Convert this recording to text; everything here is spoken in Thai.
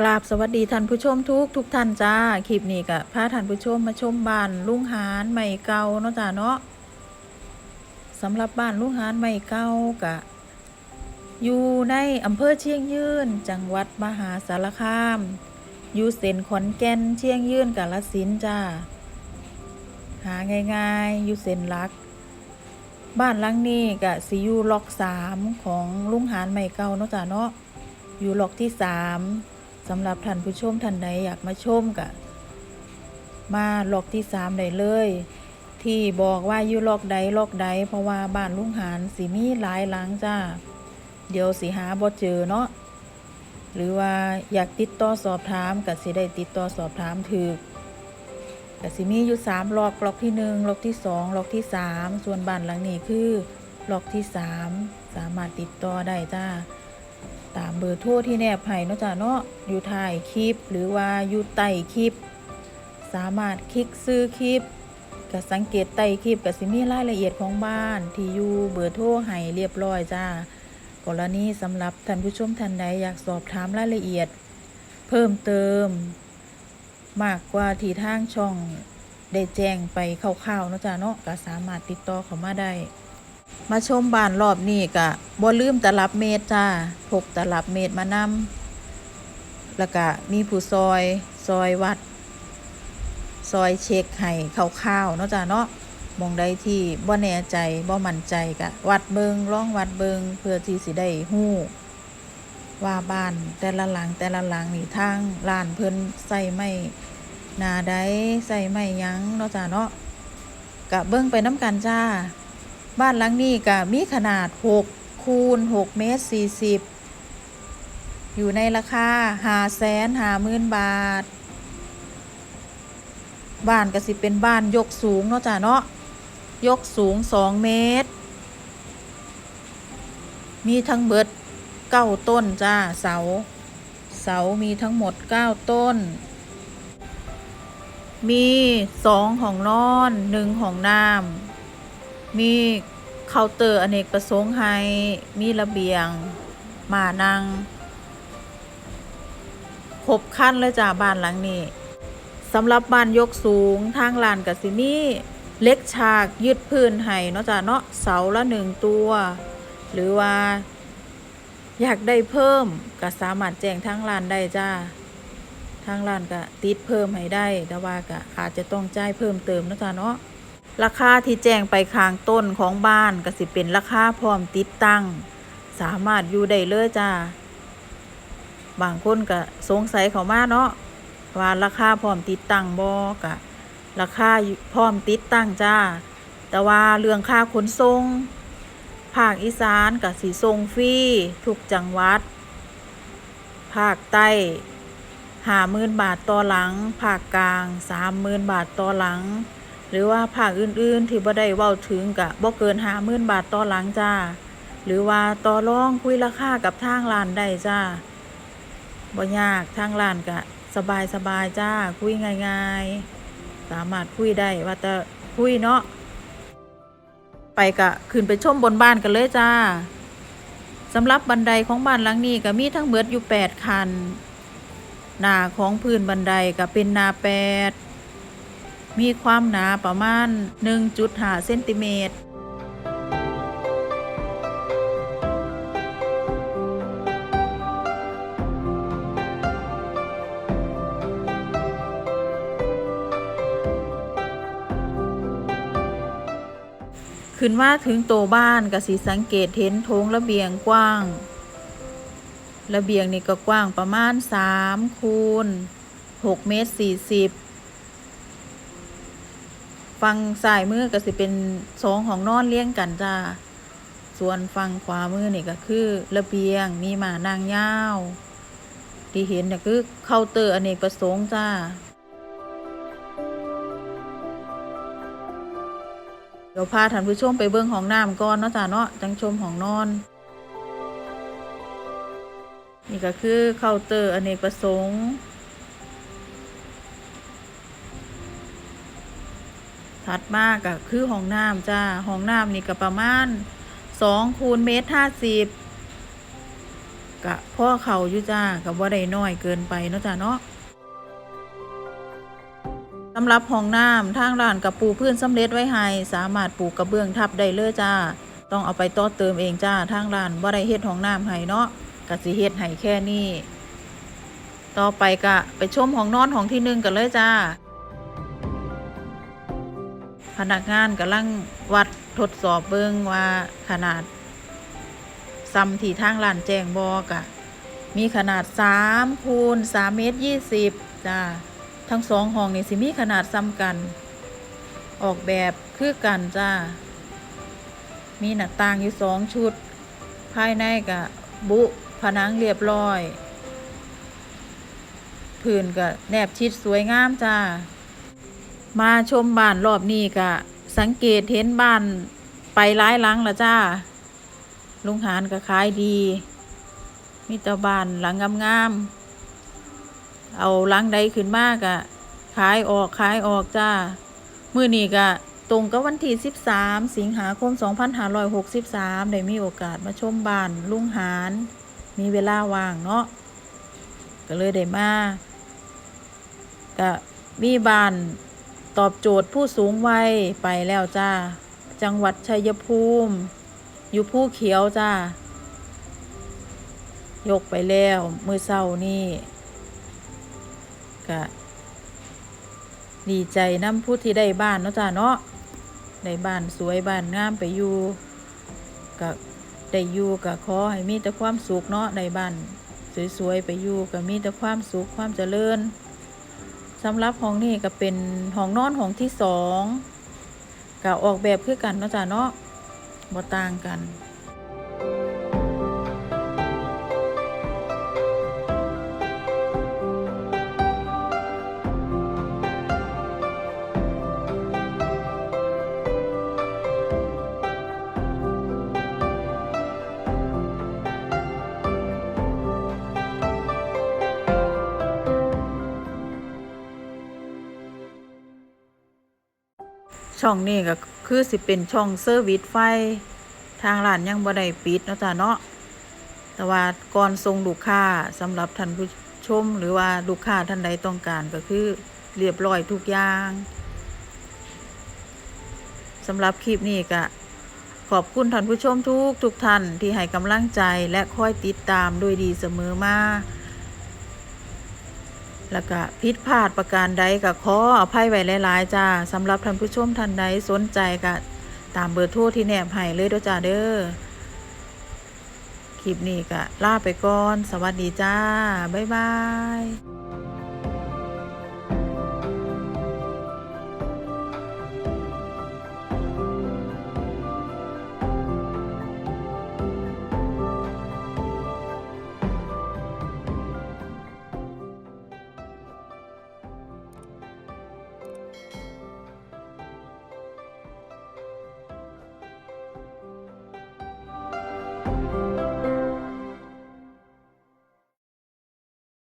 กราบสวัสดีท่านผู้ชมทุกทุกท่านจ้า คลิปนี้ก็พาท่านผู้ชมมาชมบ้านลุงหานใหม่เก่าเนาะจ้าเนาะสำหรับบ้านลุงหานใหม่เก่ากะ อยู่ในอำเภอเชียงยืน จังหวัดมหาสารคาม อยู่เส้นขอนแก่นเชียงยืนกาลสินจ้า หาง่ายๆอยู่เส้นลัก บ้านหลังนี้กะสิอยู่ล็อกสามของลุงหานใหม่เก่าเนาะจ้าเนาะอยู่ล็อกที่สาม สำหรับท่านผู้ชมท่านใดอยากมาชมกะมาล็อกที่สามได้เลย ที่บอกว่าอยู่ล็อกใดล็อกใด เพราะว่าบ้านลุงหานสีมีหลายหลังจ้า เดี๋ยวสิหาบ่เจอเนาะหรือว่าอยากติดต่อสอบถามก็สิได้ติดต่อสอบถามถือก็สิมีอยู่สามล็อกล็อกที่หนึ่งล็อกที่สองล็อกที่สามส่วนบ้านหลังนี้คือล็อกที่สามสามารถติดต่อได้จ้า ตามเบอร์โทรที่แนบให้เนาะจ้ะเนาะอยู่ท้ายคลิป หรือว่าอยู่ใต้คลิป สามารถคลิกซื้อคลิปก็สังเกตใต้คลิปก็สิมีรายละเอียดของบ้าน ที่อยู่เบอร์โทรให้เรียบร้อยจ้ากรณีสำหรับท่านผู้ชมท่านใดอยากสอบถามรายละเอียด เพิ่มเติม มากกว่าที่ทางช่องได้แจ้งไปคร่าวๆเนาะจ้ะเนาะก็สามารถติดต่อเข้ามาได้ มาชมบ้านรอบนี้กะบ่ลืมตลับเมตรจ้าพกตลับเมตรมานำแล้วก็มีผู้ซอยซอยวัด ซอยเช็คให้คร่าวๆเนาะจ้าเนาะมองใดที่บ่แน่ใจบ่มั่นใจกะ วัดเบิงลองวัดเบิงเพื่อที่สิได้ฮู้ ว่าบ้านแต่ละหลังแต่ละหลังนี่ทางร้านเพิ่นใส่ไม้หนาใดใส่ไม้หยังเนาะจ้าเนาะกะเบิ่งไปน้ำกันจ้า บ้านหลังนี้ก็มีขนาด 6 คูณ6เมตร 40 อยู่ในราคา5แสน5หมื่นบาท บ้านก็สิเป็นบ้านยกสูงเนาะจ้ะเนาะ ยกสูง 2 เมตร มีทั้งเบิด9ต้นจ้าเสา เสามีทั้งหมด 9 ต้น มีสองห้องนอนหนึ่งห้องน้ำ มีเคาน์เตอร์อเนกประสงค์ให้มีระเบียง มานั่งครบคันเลยจ้าบ้านหลังนี้สำหรับบ้านยกสูงทางลานกับสิมีเล็กฉากยืดพื้นให้เนาะจ้าเนาะเสาละหนึ่งตัว หรือว่า อยากได้เพิ่มก็สามารถแจ้งทางลานได้จ้าทางลานก็ติดเพิ่มให้ได้ แต่ว่าก็อาจจะต้องจ่ายเพิ่มเติมนะจ้าเนาะ ราคาที่แจ้งไปข้างต้นของบ้านก็สิเป็นราคาพร้อมติดตั้ง สามารถอยู่ได้เลยจ้าบางคนก็สงสัยเขามาเนาะว่าราคาพร้อมติดตั้งบ่กะราคาพร้อมติดตั้งจ้า แต่ว่าเรื่องค่าขนส่งภาคอีสานกับสีทรงฟรีทุกจังหวัด ภาคใต้หาหมื่นบาทต่อหลัง ภาคกลางสามหมื่นบาทต่อหลัง หรือว่าภาคอื่นๆ ที่บ่ได้เว้าถึงกะบ่เกินห้าหมื่นบาทต่อหลังจ้า หรือว่าต่อรองคุยราคากับทางร้านได้จ้าบ่ยากทางร้านกะ สบายสบายๆจ้า คุยง่ายๆ สามารถคุยได้ว่าแต่คุยเนาะไปกะขึ้นไปชมบนบ้านกันเลยจ้าสำหรับบันไดของบ้านหลังนี้ก็มีทั้งเบิดอยู่แปดคัน หน้าของพื้นบันไดก็เป็นหนาแปด มีความหนาประมาณ 1.5เซนติเมตรขึ้นมาถึงโตบ้านก็สิสังเกตเห็นโถงระเบียงกว้าง ระเบียงนี่ก็กว้างประมาณ3คูณ6เมตร40 ฟังซ้ายมือก็สิเป็นสองของนอนเลี้ยงกันจ้า ส่วนฟังขวามือนี่ก็คือระเบียงมีหมานางยาว ที่เห็นเนี่ยคือเคาน์เตอร์อเนกประสงค์จ้าเดี๋ยวพาท่านผู้ชมไปเบิ่งห้องน้ำก่อนเนาะจ้าเนาะจังชมห้องนอน นี่ก็คือเคาน์เตอร์อเนกประสงค์ ถัดมาก็คือห้องน้ำจ้าห้องน้ำนี่ก็ประมาณสองคูณเมตรห้าสิบกะพ่อเขาอยู่จ้ากับว่าได้น้อยเกินไปเนาะจ้าเนาะสำหรับห้องน้ำทางร้านกับปูพื้นสำเร็จไว้ให้สามารถปลูกกระเบื้องทับได้เลยจ้า ต้องเอาไปต่อเติมเองจ้าทางร้านบ่าได้เฮ็ดห้องน้ำให้เนาะกะสิเฮ็ดให้แค่นี้ต่อไปกะไปชมห้องนอนห้องที่หนึ่งกันเลยจ้า พนักงานกำลังวัดทดสอบเบิ่งว่าขนาดซ้ำที่ทางร้านแจงบอกะมีขนาด3คูณ3เมตร20จ้าทั้งสองห้องนี่สิมีขนาดซ้ำกัน ออกแบบคือกันจ้ามีหน้าต่างอยู่สองชุด ภายในกะบุผนังเรียบร้อย พื้นก็แนบชิดสวยงามจ้า มาชมบ้านรอบนี้กะสังเกตเห็นบ้านไปร้ายหลังละจ้า ลุงหานก็ขายดี มีแต่บ้านหลังงามๆ เอาหลังใดขึ้นมากอะขายออกขายออกจ้า มื้อนี้กะตรงกับวันที่ 13 สิงหาคม 2563 ได้มีโอกาสมาชมบ้านลุงหาน มีเวลาว่างเนาะ ก็เลยได้มาก็มีบ้าน ตอบโจทย์ผู้สูงวัยไปแล้วจ้า จังหวัดชัยภูมิ อยู่ผู้เขียวจ้า ยกไปแล้วมือเศร้านี่ก็ดีใจน้ำผู้ที่ได้บ้านเนาะจ้าเนาะได้บ้านสวยบ้านงามไปอยู่ก็ได้อยู่ก็ขอให้มีแต่ความสุขเนาะได้บ้านสวยๆไปอยู่ก็มีแต่ความสุขความเจริญ สำหรับห้องนี้ก็เป็นห้องนอนห้องที่สองก็ออกแบบคือกันเนาะจ้าเนาะบ่ต่างกัน ช่องนี้ก็คือสิเป็นช่องเซอร์วิสไฟ ทางร้านยังบ่ได้ปิดเนาะจ้ะเนาะแต่ว่าก่อนส่งลูกค้าสำหรับท่านผู้ชม หรือว่าลูกค้าท่านใดต้องการก็คือเรียบร้อยทุกอย่างสำหรับคลิปนี้ก็ขอบคุณท่านผู้ชมทุกทุกท่านที่ให้กำลังใจและคอยติดตามโดยดีเสมอมา แล้วก็ผิดพลาดประการใดก็ขออภัยไว้หลายๆจ้าสำหรับท่านผู้ชมท่านใดสนใจก็ตามเบอร์โทรที่แนบให้เลยด้วยจ้าเด้อคลิปนี้ก็ลาไปก่อน สวัสดีจ้า บ๊ายบาย